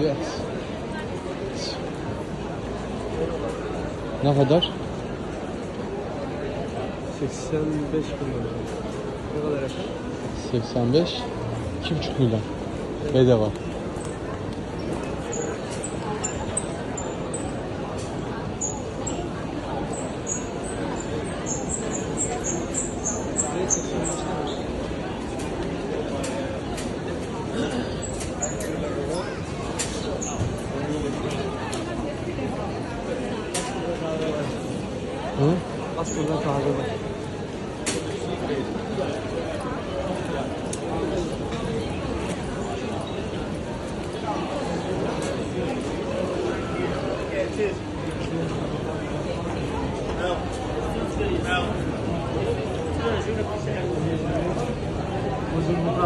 Yes. Ne kadar? 85 bin lira. Ne kadar efendim? 85. 2,5 milyon. Bedava. Hı? Aslında kahve var. Uzun bir